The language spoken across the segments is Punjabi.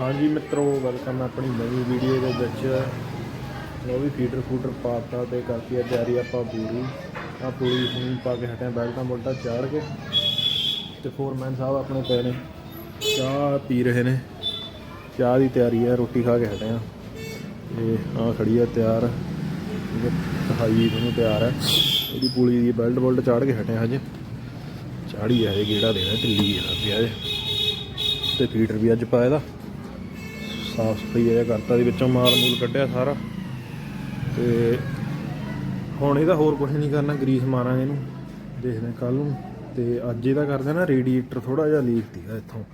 ਹਾਂਜੀ ਮਿੱਤਰੋ ਵੈਲਕਮ ਹੈ ਆਪਣੀ ਨਵੀਂ ਵੀਡੀਓ ਦੇ ਵਿੱਚ। ਉਹ ਵੀ ਫੀਡਰ ਫੂਡਰ ਪਾਤਾ ਤੇ ਕਰਤੀ ਆ ਤਿਆਰੀ ਆਪਾਂ ਪੂਰੀ। ਆ ਪੂਰੀ ਹੁਣ ਪਾ ਕੇ ਹਟਿਆ ਬੈਲਟਾਂ ਬੁਲਟਾਂ ਚਾੜ ਕੇ। ਤੇ ਫੋਰਮੈਨ ਸਾਹਿਬ ਆਪਣੇ ਪਏ ਨੇ। ਚਾਹ ਪੀ ਰਹੇ ਨੇ। ਚਾਹ ਦੀ ਤਿਆਰੀ ਹੈ ਰੋਟੀ ਖਾ ਕੇ ਹਟੇ ਆ। ਤੇ ਆ ਖੜੀ ਆ ਤਿਆਰ। ਸਹਾਈ ਨੂੰ ਤਿਆਰ ਹੈ ਉਹਦੀ ਪੂਲੀ ਦੀ ਬੈਲਟ ਬੁਲਟ ਚਾੜ ਕੇ ਹਟੇ ਆ ਹਜੇ। ਚਾੜੀ ਆ ਇਹ ਗੇੜਾ ਦੇਣਾ, ਢਿੱਲੀ ਆ ਪਿਆ ਤੇ ਫੀਡਰ ਵੀ ਅੱਜ ਪਾਇਆ ਦਾ ਸਾਫ਼ ਸਫ਼ਾਈ ਇਹ ਕਰਤਾ ਦੇ ਵਿੱਚੋਂ ਮਾਲ ਮੂਲ ਕੱਢਿਆ ਸਾਰਾ। ਤੇ ਹੁਣ ਇਹਦਾ ਹੋਰ ਕੁਝ ਨਹੀਂ ਕਰਨਾ, ਗਰੀਸ ਮਾਰਾਂਗੇ ਇਹਨੂੰ, ਦੇਖਦੇ ਕੱਲ ਨੂੰ। ਤੇ ਅੱਜ ਇਹਦਾ ਕਰਦੇ ਨਾ ਰੇਡੀਏਟਰ ਥੋੜਾ ਜਿਹਾ ਲੀਕ ਸੀਗਾ ਇੱਥੋਂ।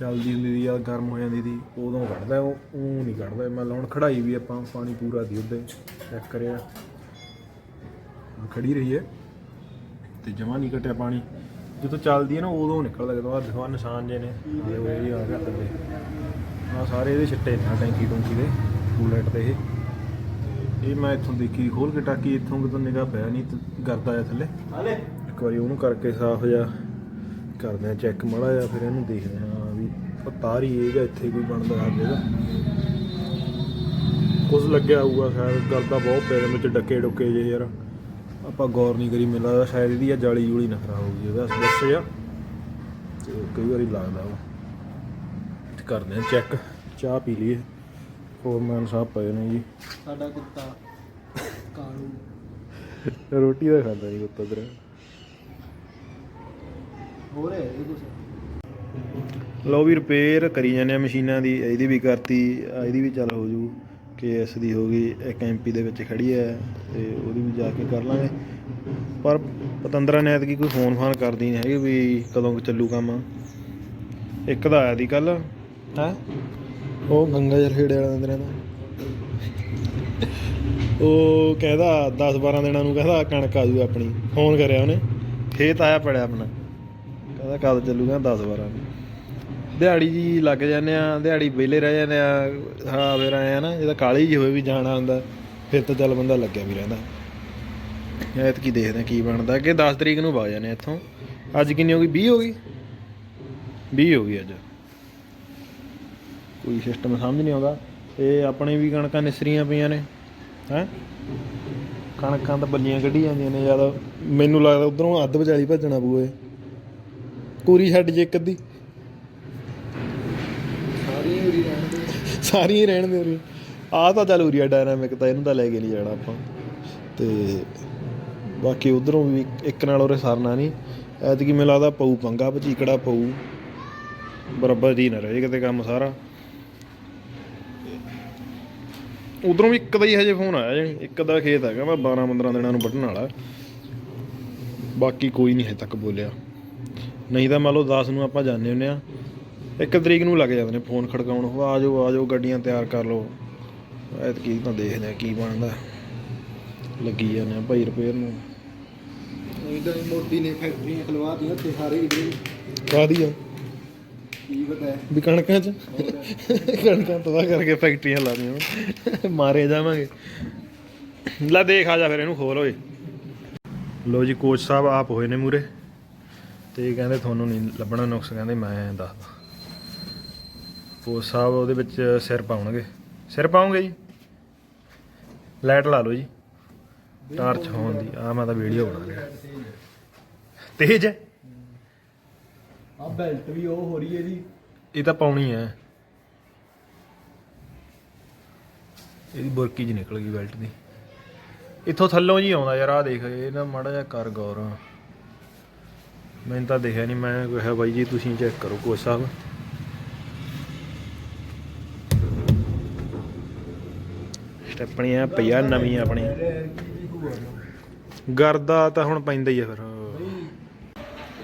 ਚੱਲਦੀ ਹੁੰਦੀ ਦੀ ਜਾਂ ਗਰਮ ਹੋ ਜਾਂਦੀ ਦੀ ਉਦੋਂ ਕੱਢਦਾ ਉਹ ਉਹ ਨਹੀਂ ਕੱਢਦਾ। ਮੈਂ ਲਾਉਣ ਖੜਾਈ ਵੀ ਆਪਾਂ, ਪਾਣੀ ਪੂਰਾ ਦੀ ਉਹਦੇ ਚੈੱਕ ਕਰਿਆ। ਆਹ ਖੜੀ ਰਹੀ ਹੈ ਤੇ ਜਮਾ ਨਹੀਂ ਘਟਿਆ ਪਾਣੀ। ਜਦੋਂ ਚੱਲਦੀ ਹੈ ਨਾ ਉਦੋਂ ਨਿਕਲਦਾ ਜਦੋਂ ਆ ਦੇਖੋ ਨਿਸ਼ਾਨ ਜੇ ਨੇ। ਇਹ ਉਹ ਇਹ ਆ ਗਿਆ ਥੱਲੇ। ਆ ਸਾਰੇ ਇਹਦੇ ਛਿੱਟੇ ਨੇ ਆਹ ਟੈਂਕੀ ਟੂੰਕੀ ਦੇ ਕੂਲੈਂਟ ਤੇ ਇਹ। ਇਹ ਮੈਂ ਇੱਥੋਂ ਦੇਖੀ ਖੋਲ ਕੇ ਟਾਕੀ ਇੱਥੋਂ ਕਿਤੋਂ ਨਿਗਾਹ ਪਿਆ ਨਹੀਂ ਤੇ ਗਰਦਾ ਆ ਥੱਲੇ। ਇੱਕ ਵਾਰੀ ਉਹਨੂੰ ਕਰਕੇ ਸਾਫ਼ ਜਿਹਾ ਕਰਦੇ ਆ ਚੈੱਕ ਮੜਾ ਜਿਹਾ ਫਿਰ ਇਹਨੂੰ ਦੇਖਦੇ ਆ ਵੀ ਉਹ ਤਾਰ ਹੀ ਇਹ ਜਾਂ ਇੱਥੇ ਕੋਈ ਬਣਦਾ ਆ ਜਾਏਗਾ ਕੁਝ ਲੱਗਿਆ ਹੋਊਗਾ ਸ਼ਾਇਦ ਗਰਦਾ ਬਹੁਤ ਇਹਦੇ ਵਿੱਚ ਡੱਕੇ ਡੁੱਕੇ ਜੇ ਯਾਰ। ਆਪਾਂ ਗੌਰ ਨਹੀਂ ਕਰੀ ਮੈਨੂੰ ਲੱਗਦਾ ਸ਼ਾਇਦ ਇਹਦੀ ਆ ਜਾਲੀ ਜੂਲੀ ਨਾ ਖਰਾਬ ਹੋ ਗਈ ਉਹਦਾ ਸਮੱਸਿਆ ਆ ਤੇ ਕਈ ਵਾਰੀ ਲੱਗਦਾ ਉਹ। ਕਰਦੇ ਆ ਚੈੱਕ ਚਾਹ ਪੀ ਲਈਏ। ਫੋਰਮੈਨ ਸਾਹਿਬ ਪਏ ਨੇ ਜੀ। ਸਾਡਾ ਕੁੱਤਾ ਕਾਲੂ। ਰੋਟੀ ਦਾ ਖਾਂਦਾ ਨਹੀਂ ਕੁੱਤਾ ਤੇਰਾ। ਹੋ ਰਿਹਾ ਇਹ ਕੁਛ? ਲਓ ਵੀ ਰਿਪੇਅਰ ਕਰੀ ਜਾਂਦੇ ਆ ਮਸ਼ੀਨਾਂ ਦੀ ਇਹਦੀ ਵੀ ਕਰਤੀ ਇਹਦੀ ਵੀ ਚੱਲ ਹੋ ਜੂ। ਕੇਐਸ ਦੀ ਹੋ ਗਈ ਇੱਕ ਐਮਪੀ ਦੇ ਵਿੱਚ ਖੜੀ ਹੈ ਤੇ ਉਹਦੀ ਵੀ ਜਾ ਕੇ ਕਰ ਲਾਂਗੇ। ਪਰ ਪਤੰਦਰਾ ਨੇ ਐਤਕੀ ਕੋਈ ਫੋਨ ਫਾਨ ਕਰਦੀ ਨਹੀਂ ਹੈਗੀ ਵੀ ਕਦੋਂ ਕੁ ਚੱਲੂ ਕੰਮ। ਇੱਕ ਦਾ ਆਇਆ ਦੀ ਕੱਲ। ਹੈ? ਉਹ ਗੰਗਾ ਜਲ ਖੇੜੇ ਵਾਲਾ ਦਿੰਦੇ ਦਾ ਉਹ ਕਹਿੰਦਾ 10 12 ਦਿਨਾਂ ਨੂੰ ਕਹਿੰਦਾ ਕਣਕ ਆ ਜੂ ਆਪਣੀ। ਫੋਨ ਕਰਿਆ ਉਹਨੇ। ਖੇਤ ਆਇਆ ਪੜਿਆ ਆਪਣਾ। ਕਹਿੰਦਾ ਕਦ ਚੱਲੂਗਾ 10 12 ਨੂੰ। ਦਿਹਾੜੀ ਜੀ ਲੱਗ ਜਾਂਦੇ ਆ, ਦਿਹਾੜੀ ਵਿਹਲੇ ਰਹਿ ਜਾਂਦੇ ਆ, ਹਾਂ, ਫਿਰ ਆਏ ਆ ਨਾ ਜਿਹਦਾ ਕਾਲੀ ਜੀ ਹੋਵੇ ਵੀ ਜਾਣਾ ਹੁੰਦਾ, ਫਿਰ ਤਾਂ ਚੱਲ ਬੰਦਾ ਲੱਗਿਆ ਵੀ ਰਹਿੰਦਾ। ਐਤ ਕੀ ਦੇਖਦੇ ਆ ਕੀ ਬਣਦਾ ਕਿ 10 ਤਰੀਕ ਨੂੰ ਵਗ ਜਾਂਦੇ ਇੱਥੋਂ। ਅੱਜ ਕਿੰਨੀ ਹੋ ਗਈ? 20 ਹੋ ਗਈ? 20 ਹੋ ਗਈ ਅੱਜ। ਕੋਈ ਸਿਸਟਮ ਸਮਝ ਨਹੀਂ ਆਉਂਦਾ। ਇਹ ਆਪਣੇ ਵੀ ਕਣਕਾਂ ਨਿਸਰੀਆਂ ਪਈਆਂ ਨੇ, ਹੈ? ਕਣਕਾਂ ਤਾਂ ਬੱਲੀਆਂ ਕੱਢੀ ਜਾਂਦੀਆਂ ਨੇ ਜ਼ਿਆਦਾ ਮੈਨੂੰ ਲੱਗਦਾ ਉਧਰੋਂ ਅੱਧ ਵਿਚਾਲੀ ਭੱਜਣਾ ਪੂਏ ਪੂਰੀ ਛੱਡ ਜੇ ਇੱਕ ਅੱਧੀ ਸਾਰੀ ਉਰੀ ਰਹਿਣ ਦੇ ਸਾਰੀਆਂ ਹੀ ਰਹਿਣ ਦੇ ਉਰੇ। ਆਹ ਤਾਂ ਚੱਲ ਉਰੀਆ ਡਾਇਨਾਮਿਕ ਤਾਂ ਇਹਨੂੰ ਤਾਂ ਲੈ ਕੇ ਨਹੀਂ ਜਾਣਾ ਆਪਾਂ। ਤੇ ਬਾਕੀ ਉਧਰੋਂ ਵੀ ਇੱਕ ਨਾਲ ਉਰੇ ਸਰਨਾ ਨਹੀਂ। ਐਤਕੀ ਮੈਨੂੰ ਲੱਗਦਾ ਪਊ, ਪੰਗਾ ਭਚੀਕੜਾ ਪਊ। ਬਰਾਬਰ ਹੀ ਨਾ ਰਹੇ ਕਿਤੇ ਕੰਮ ਸਾਰਾ। ਉਧਰੋਂ ਵੀ ਇੱਕ ਦਾ ਹੀ ਹਜੇ ਫੋਨ ਆਇਆ ਜਾਣੀ। ਇੱਕ ਦਾ ਖੇਤ ਹੈਗਾ ਮੈਂ 12 15 ਦਿਨਾਂ ਨੂੰ ਵੱਢਣ ਵਾਲਾ। ਬਾਕੀ ਕੋਈ ਨਹੀਂ ਹਜੇ ਤੱਕ ਬੋਲਿਆ। ਨਹੀਂ ਤਾਂ ਮੰਨ ਲਓ 10 ਨੂੰ ਆਪਾਂ ਜਾਂਦੇ ਹੁੰਦੇ ਆ। ਇੱਕ ਤਰੀਕ ਨੂੰ ਲੱਗ ਜਾਂਦੇ ਨੇ ਫੋਨ ਖੜਕਾਉਣ। ਉਹ ਆ ਜਾਓ ਆ ਜਾਓ ਗੱਡੀਆਂ ਤਿਆਰ ਕਰ ਲਓ। ਐਤਕੀ ਤਾਂ ਦੇਖਦੇ ਆ ਕੀ ਬਣਦਾ। ਲੱਗੀ ਜਾਂਦੇ ਆ ਭਾਈ ਰਿਪੇਅਰ ਨੂੰ। ਤਾਂ ਮੋਦੀ ਨੇ ਫੈਕਟਰੀਆਂ ਖਲਵਾ ਦੀਆਂ ਉੱਥੇ ਸਾਰੇ ਕਿਧਰੇ ਕਾਹਦੀ ਆ ਕੀ ਹੈ ਵੀ ਕਣਕਾਂ 'ਚ? ਕਣਕਾਂ ਤਬਾਹ ਕਰਕੇ ਫੈਕਟਰੀਆਂ ਲਾਦੀਆਂ ਮਾਰੇ ਜਾਵਾਂਗੇ। ਲੈ ਦੇਖ ਆ ਜਾ ਫਿਰ ਇਹਨੂੰ ਖੋਲ ਓਏ। ਲੋ ਜੀ ਕੋਚ ਸਾਹਿਬ ਆਪ ਹੋਏ ਨੇ ਮੂਰੇ ਤੇ ਕਹਿੰਦੇ ਤੁਹਾਨੂੰ ਨਹੀਂ ਲੱਭਣਾ ਨੁਕਸ ਕਹਿੰਦੇ ਮੈਂ ਦੱਸਦਾ। ਕੋਚ ਸਾਹਿਬ ਉਹਦੇ ਵਿੱਚ ਸਿਰ ਪਾਉਣਗੇ। ਸਿਰ ਪਾਉਂਗੇ ਜੀ। ਲਾਈਟ ਲਾ ਲਓ ਜੀ। ਟਾਰਚ ਹੋਣ ਦੀ। ਆ ਮੈਂ ਤਾਂ ਵੀਡੀਓ ਬਣਾ ਰਿਹਾ। ਤੇਜ ਹੈ। ਆ ਬੈਲਟ ਵੀ ਉਹ ਹੋ ਰਹੀ ਹੈ ਜੀ। ਇਹ ਤਾਂ ਪਾਉਣੀ ਹੈ। ਇਹਦੀ ਬੁਰਕੀ ਜੀ ਨਿਕਲ ਗਈ ਬੈਲਟ ਦੀ। ਇੱਥੋਂ ਥੱਲੋਂ ਜੀ ਆਉਂਦਾ ਯਾਰ ਆ ਦੇਖ। ਇਹ ਨਾ ਮਾੜਾ ਜਿਹਾ ਕਰ ਗੌਰ। ਮੈਨੂੰ ਤਾਂ ਦੇਖਿਆ ਨਹੀਂ। ਮੈਂ ਕਿਹਾ ਬਾਈ ਜੀ ਤੁਸੀਂ ਚੈੱਕ ਕਰੋ ਕੋਚ ਸਾਹਿਬ। ਸਟੈਪਣੀਆਂ ਪਈਆ ਨਵੀਂ ਆਪਣੀ ਗਰਦਾ ਤਾਂ ਹੁਣ ਪੈਂਦਾ ਹੀ ਆ ਫਿਰ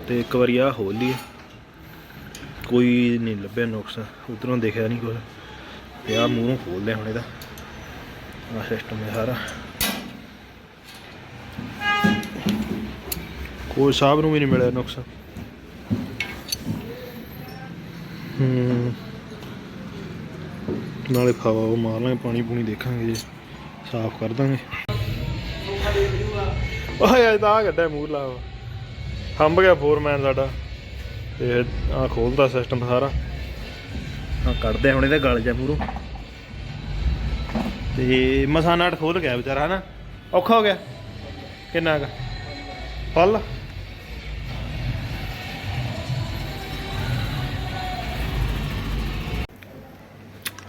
ਤੇ ਇੱਕ ਵਾਰੀ ਆ ਖੋਲ ਲਈਏ। ਕੋਈ ਨਹੀਂ ਲੱਭਿਆ ਨੁਕਸ, ਉਧਰੋਂ ਦੇਖਿਆ ਨਹੀਂ ਕੁਝ ਤੇ ਆ ਮੂੰਹੋਂ ਖੋਲਦੇ ਹੁਣ ਇਹਦਾ। ਆ ਸਿਸਟਮ ਹੈ ਸਾਰਾ। ਕੋਈ ਸਾਹਿਬ ਨੂੰ ਵੀ ਨਹੀਂ ਮਿਲਿਆ ਨੁਕਸ। ਹੂੰ। ਨਾਲੇ ਫਾਵਾ ਉਹ ਮਾਰ ਲਾਂਗੇ ਪਾਣੀ ਪੂਣੀ ਦੇਖਾਂਗੇ ਜੇ। ਸਾਫ਼ ਕਰ ਦਾਂਗੇ। ਓਏ ਇਹ ਤਾਂ ਆ ਗੱਡਾ ਮੂਰ ਲਾ ਹੰਬ ਗਿਆ ਫੋਰਮੈਨ ਸਾਡਾ। ਤੇ ਆ ਖੋਲਦਾ ਸਿਸਟਮ ਸਾਰਾ। ਹਾਂ ਕੱਢਦੇ ਹੁਣ ਇਹਦੇ ਗਲ ਜਾ ਪੂਰੋ। ਤੇ ਮਸਾ ਨਾਟ ਖੋਲ ਗਿਆ ਵਿਚਾਰਾ ਹਨਾ? ਔਖਾ ਹੋ ਗਿਆ। ਕਿੰਨਾ ਕੁ? ਫਲ?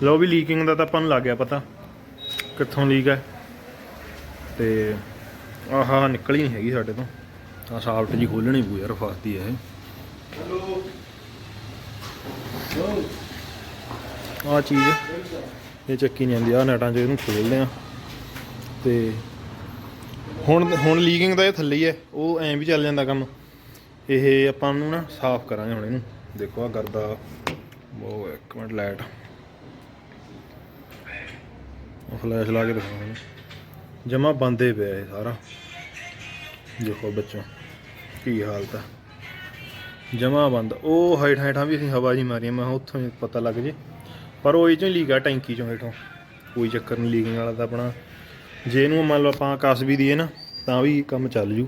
ਲੋ ਵੀ ਲੀਕਿੰਗ ਦਾ ਤਾਂ ਆਪਾਂ ਨੂੰ ਲੱਗ ਗਿਆ ਪਤਾ ਕਿੱਥੋਂ ਲੀਕ ਹੈ। ਤੇ ਆਹਾ ਨਿਕਲ ਹੀ ਨਹੀਂ ਹੈਗੀ ਸਾਡੇ ਤੋਂ। ਆ ਸਾਫਟ ਜੀ ਖੋਲਣੀ ਪਊ ਯਾਰ ਫਸਦੀ ਹੈ ਇਹ। ਆ ਚੀਜ਼ ਇਹ ਚੱਕੀ ਨਹੀਂ ਆਉਂਦੀ ਆ ਨਟਾਂ 'ਚ ਇਹਨੂੰ ਖੋਲਦੇ ਆ ਤੇ ਹੁਣ ਹੁਣ ਲੀਕਿੰਗ ਦਾ ਇਹ ਥੱਲੇ ਹੀ ਹੈ, ਉਹ ਐਂ ਵੀ ਚੱਲ ਜਾਂਦਾ ਕੰਮ। ਇਹ ਆਪਾਂ ਨੂੰ ਨਾ ਸਾਫ਼ ਕਰਾਂਗੇ ਹੁਣ ਇਹਨੂੰ। ਦੇਖੋ ਆ ਗਰਦਾ ਉਹ ਇੱਕ ਮਿੰਟ ਲਾਈਟ ਉਹ ਫਲੈਸ਼ ਲਾ ਕੇ ਦਿਖਾਉਂਦਾ ਜਮਾ ਬੰਦੇ ਪਿਆ ਇਹ ਸਾਰਾ। ਦੇਖੋ ਬੱਚੋ, ਕੀ ਹਾਲਤ ਹੈ ਜਮਾ ਬੰਦ। ਉਹ ਹਾਈਟ ਹਾਈਟਾਂ ਵੀ ਅਸੀਂ ਹਵਾ ਜੀ ਮਾਰੀ ਮੈਂ ਕਿਹਾ ਉੱਥੋਂ ਹੀ ਪਤਾ ਲੱਗ ਜੇ। ਪਰ ਉਹ ਇਹ ਚੋਂ ਹੀ ਲੀਕ ਆ, ਟੈਂਕੀ ਚੋਂ ਹੇਠੋਂ। ਕੋਈ ਚੱਕਰ ਨਹੀਂ ਲੀਕਿੰਗ ਵਾਲਾ ਤਾਂ ਆਪਣਾ। ਜੇ ਇਹਨੂੰ ਮੰਨ ਲਓ ਆਪਾਂ ਕਸ ਵੀ ਦਈਏ ਨਾ, ਤਾਂ ਵੀ ਕੰਮ ਚੱਲ ਜੂ।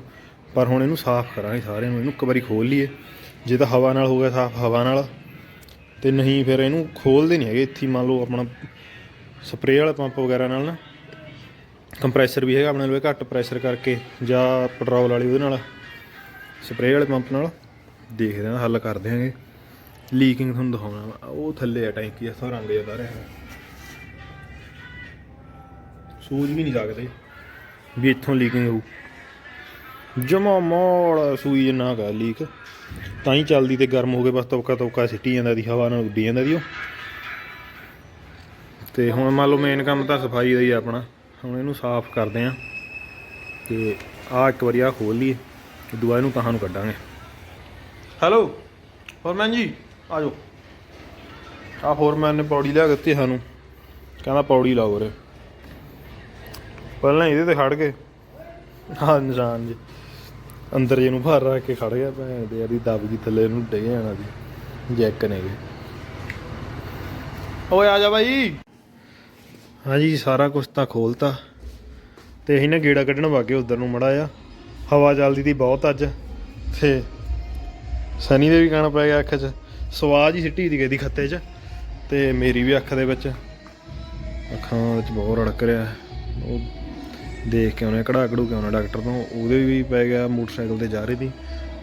ਪਰ ਹੁਣ ਇਹਨੂੰ ਸਾਫ਼ ਕਰਾਂਗੇ ਸਾਰੇ ਨੂੰ, ਇਹਨੂੰ ਇੱਕ ਵਾਰੀ ਖੋਲ ਲਈਏ। ਜੇ ਤਾਂ ਹਵਾ ਨਾਲ ਹੋ ਗਿਆ ਸਾਫ਼, ਹਵਾ ਨਾਲ। ਤੇ ਨਹੀਂ, ਫਿਰ ਇਹਨੂੰ ਖੋਲਦੇ ਨਹੀਂ ਹੈਗੇ। ਇੱਥੇ ਮੰਨ ਲਓ ਆਪਣਾ ਸਪਰੇਅ ਵਾਲਾ ਪੰਪ ਵਗੈਰਾ ਨਾਲ ਨਾ ਕੰਪਰੈਸਰ ਵੀ ਹੈਗਾ ਆਪਣੇ ਲਵੇ ਘੱਟ ਪ੍ਰੈਸ਼ਰ ਕਰਕੇ, ਜਾਂ ਪੈਟਰੋਲ ਵਾਲੀ ਉਹਦੇ ਨਾਲ, ਸਪਰੇਅ ਵਾਲੇ ਪੰਪ ਨਾਲ, ਦੇਖਦੇ ਹਾਂ, ਹੱਲ ਕਰ ਦਿਆਂਗੇ ਲੀਕਿੰਗ ਤੁਹਾਨੂੰ ਦਿਖਾਉਣਾ ਵਾ। ਉਹ ਥੱਲੇ ਆ ਟੈਂਕੀ ਆ ਰੰਗ ਜਿਹਾ ਰਿਹਾ ਸੂਝ ਵੀ ਨਹੀਂ ਸਕਦੇ। ਵੀ ਇੱਥੋਂ ਲੀਕਿੰਗ ਹੋਊ। ਜਮਾ ਮੋੜ ਸੂਈ ਜਿੰਨਾ ਕਾ ਲੀਕ ਤਾਂ ਹੀ ਚੱਲਦੀ ਤੇ ਗਰਮ ਹੋ ਕੇ ਬਸ ਤਵਕਾ ਤਵਕਾ ਸਿੱਟੀ ਜਾਂਦਾ ਦੀ, ਹਵਾ ਨਾਲ ਉੱਡੀ ਜਾਂਦਾ ਦੀ ਉਹ। ਤੇ ਹੁਣ ਮੰਨ ਲਓ ਮੇਨ ਕੰਮ ਤਾਂ ਸਫ਼ਾਈ ਦਾ ਹੀ ਆ ਆਪਣਾ। ਹੁਣ ਇਹਨੂੰ ਸਾਫ਼ ਕਰਦੇ ਆਂ ਤੇ ਆਹ ਇੱਕ ਵਾਰੀ ਆ ਖੋਲ ਲਈਏ ਤੇ ਦੁਆ ਇਹਨੂੰ ਤਾਹਾਂ ਨੂੰ ਕੱਢਾਂਗੇ। ਹੈਲੋ ਫੋਰਮੈਨ ਜੀ, ਆ ਜਾਓ। ਆ ਫੋਰਮੈਨ ਨੇ ਪੌੜੀ ਲਿਆ ਦਿੱਤੀ ਸਾਨੂੰ। ਕਹਿੰਦਾ ਪੌੜੀ ਲਾਓ ਰੇ ਪਹਿਲਾਂ ਇਹਦੇ ਤੇ ਖੜ ਗਏ। ਹਾਂ ਨਿਸ਼ਾਨ ਜੀ। ਅੰਦਰ ਜਿਹਨੂੰ ਭਰ ਰੱਖ ਕੇ ਖੜ ਗਿਆ ਭੈਣ ਦੇ ਯਾਰੀ ਦਬ ਗਈ ਥੱਲੇ ਨੂੰ ਡਿੱਗ ਜਾਣਾ ਸੀ ਜੈਕ ਨੇ ਓਏ ਆ ਜਾ ਬਾਈ। ਹਾਂਜੀ, ਸਾਰਾ ਕੁਝ ਤਾਂ ਖੋਲਤਾ। ਤੇ ਅਸੀਂ ਨਾ ਗੇੜਾ ਕੱਢਣ ਵਾਗੇ ਉਧਰ ਨੂੰ ਮੜਾ ਆ ਹਵਾ ਚੱਲਦੀ ਤੀ ਬਹੁਤ ਅੱਜ। ਤੇ ਸਨੀ ਦੇ ਵੀ ਗਾਣਾ ਪੈ ਗਿਆ ਅੱਖ 'ਚ। ਸਵਾਜ ਹੀ ਸਿੱਟੀ ਦੀ ਗਈ ਖੱਤੇ 'ਚ। ਤੇ ਮੇਰੀ ਵੀ ਅੱਖ ਦੇ ਵਿੱਚ। ਅੱਖਾਂ ਵਿੱਚ ਬਹੁਤ ਰੜਕ ਰਿਹਾ। ਉਹ ਦੇਖ ਕੇ ਉਹਨੇ ਕੜਾ ਕੜੂ ਕੇ ਆਉਣਾ ਡਾਕਟਰ ਤੋਂ। ਉਹਦੇ ਵੀ ਪੈ ਗਿਆ, ਮੋਟਰਸਾਈਕਲ ਤੇ ਜਾ ਰਹੀ ਸੀ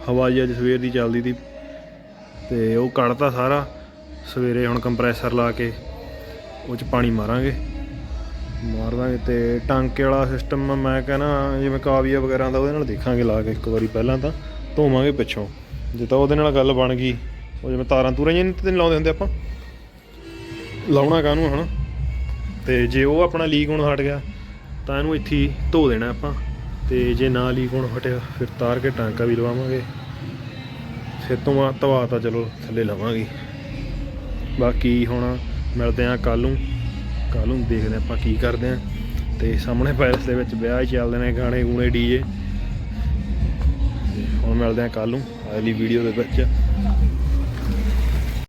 ਹਵਾ ਜੀ ਅੱਜ ਸਵੇਰ ਦੀ ਚੱਲਦੀ ਸੀ ਤੇ ਉਹ ਕੱਢਤਾ ਸਾਰਾ। ਸਵੇਰੇ ਹੁਣ ਕੰਪਰੈਸਰ ਲਾ ਕੇ, ਉਹ ਚ ਪਾਣੀ ਮਾਰਾਂਗੇ। ਮਾਰ ਦਾਂਗੇ ਤੇ ਟਾਂਕੇ ਵਾਲਾ ਸਿਸਟਮ ਮੈਂ ਕਹਿੰਦਾ ਜਿਵੇਂ ਕਾਵੀਆ ਵਗੈਰਾ ਦਾ ਉਹਦੇ ਨਾਲ ਦੇਖਾਂਗੇ ਲਾ ਕੇ ਇੱਕ ਵਾਰੀ ਪਹਿਲਾਂ ਤਾਂ, ਧੋਵਾਂਗੇ ਪਿੱਛੋਂ। ਜੇ ਤਾਂ ਉਹਦੇ ਨਾਲ ਗੱਲ ਬਣ ਗਈ, ਉਹ ਜਿਵੇਂ ਤਾਰਾਂ ਤੂਰਾਂ ਜਿਹੀਆਂ ਤੇ ਨਹੀਂ ਲਾਉਂਦੇ ਹੁੰਦੇ ਆਪਾਂ? ਲਾਉਣਾ ਕਾਹਨੂੰ ਹੁਣ? ਤੇ ਜੇ ਉਹ ਆਪਣਾ ਲੀਕ ਹੋਣ ਹਟ ਗਿਆ, ਤਾਂ ਇਹਨੂੰ ਇੱਥੇ ਧੋ ਦੇਣਾ ਆਪਾਂ। ਤੇ ਜੇ ਨਾ ਲੀਕ ਹੋਣ ਹਟਿਆ, ਫਿਰ ਤਾਰ ਕੇ ਟਾਂਕਾ ਵੀ ਲਵਾਵਾਂਗੇ। ਫਿਰ ਤੋਂ ਬਾਅਦ ਧਵਾ ਤਾਂ ਚਲੋ ਥੱਲੇ ਲਵਾਂਗੇ। ਬਾਕੀ ਹੁਣ ਮਿਲਦੇ ਆ ਕੱਲ ਨੂੰ। ਕੱਲ ਨੂੰ ਦੇਖਦੇ ਹਾਂ ਆਪਾਂ ਕੀ ਕਰਦੇ ਆ ਤੇ ਸਾਹਮਣੇ ਪੈਲਸ ਦੇ ਵਿੱਚ ਵਿਆਹ ਹੀ ਚੱਲਦੇ ਨੇ ਗਾਣੇ ਗੂਣੇ ਡੀਜੇ ਹੁਣ ਮਿਲਦੇ ਆ ਕੱਲ ਨੂੰ ਅਗਲੀ ਵੀਡੀਓ ਦੇ ਵਿੱਚ।